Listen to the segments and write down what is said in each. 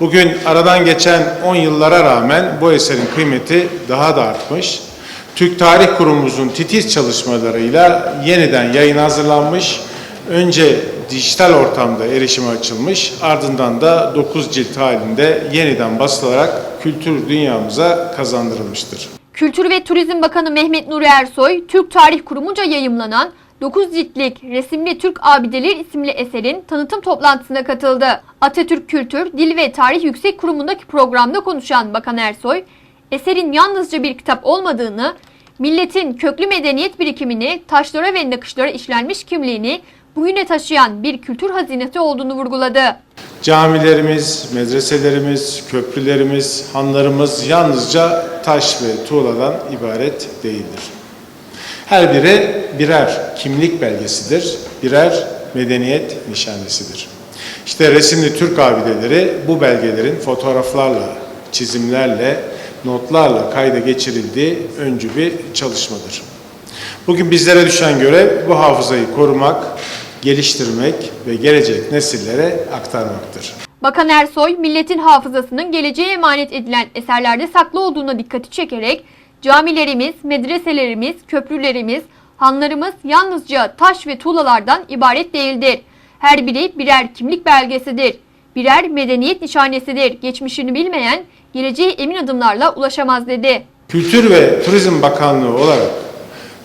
Bugün aradan geçen 10 yıllara rağmen bu eserin kıymeti daha da artmış. Türk Tarih Kurumumuzun titiz çalışmalarıyla yeniden yayın hazırlanmış. Önce dijital ortamda erişime açılmış, ardından da 9 cilt halinde yeniden basılarak kültür dünyamıza kazandırılmıştır. Kültür ve Turizm Bakanı Mehmet Nuri Ersoy, Türk Tarih Kurumu'nca yayımlanan 9 ciltlik Resimli Türk Abideler isimli eserin tanıtım toplantısına katıldı. Atatürk Kültür, Dil ve Tarih Yüksek Kurumu'ndaki programda konuşan Bakan Ersoy, eserin yalnızca bir kitap olmadığını, milletin köklü medeniyet birikimini, taşlara ve nakışlara işlenmiş kimliğini bugüne taşıyan bir kültür hazinesi olduğunu vurguladı. Camilerimiz, medreselerimiz, köprülerimiz, hanlarımız yalnızca taş ve tuğladan ibaret değildir. Her biri birer kimlik belgesidir, birer medeniyet nişanesidir. İşte resimli Türk abideleri bu belgelerin fotoğraflarla, çizimlerle, notlarla kayda geçirildiği öncü bir çalışmadır. Bugün bizlere düşen görev bu hafızayı korumak, geliştirmek ve gelecek nesillere aktarmaktır. Bakan Ersoy, milletin hafızasının geleceğe emanet edilen eserlerde saklı olduğuna dikkati çekerek camilerimiz, medreselerimiz, köprülerimiz, hanlarımız yalnızca taş ve tuğlalardan ibaret değildir. Her biri birer kimlik belgesidir. Birer medeniyet nişanesidir. Geçmişini bilmeyen geleceğe emin adımlarla ulaşamaz dedi. Kültür ve Turizm Bakanlığı olarak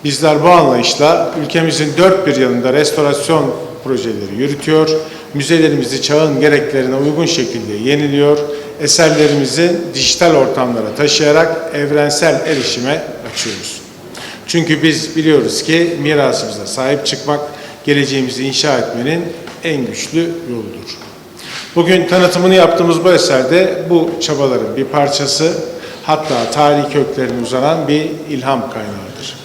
bizler bu anlayışla ülkemizin dört bir yanında restorasyon projeleri yürütüyor, müzelerimizi çağın gereklerine uygun şekilde yeniliyor, eserlerimizi dijital ortamlara taşıyarak evrensel erişime açıyoruz. Çünkü biz biliyoruz ki mirasımıza sahip çıkmak, geleceğimizi inşa etmenin en güçlü yoludur. Bugün tanıtımını yaptığımız bu eserde bu çabaların bir parçası, hatta tarihi köklerine uzanan bir ilham kaynağıdır.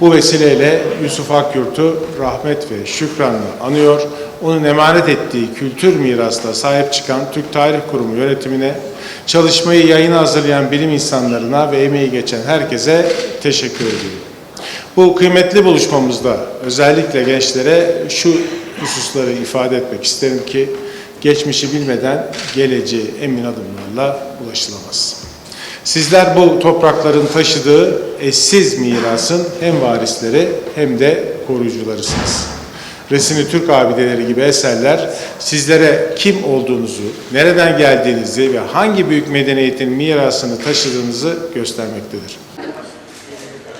Bu vesileyle Yusuf Akyurt'u rahmet ve şükranla anıyor. Onun emanet ettiği kültür mirasına sahip çıkan Türk Tarih Kurumu yönetimine, çalışmayı yayına hazırlayan bilim insanlarına ve emeği geçen herkese teşekkür ediyorum. Bu kıymetli buluşmamızda özellikle gençlere şu hususları ifade etmek isterim ki geçmişi bilmeden geleceğe emin adımlarla ulaşılamaz. Sizler bu toprakların taşıdığı eşsiz mirasın hem varisleri hem de koruyucularısınız. Resimli Türk abideleri gibi eserler sizlere kim olduğunuzu, nereden geldiğinizi ve hangi büyük medeniyetin mirasını taşıdığınızı göstermektedir.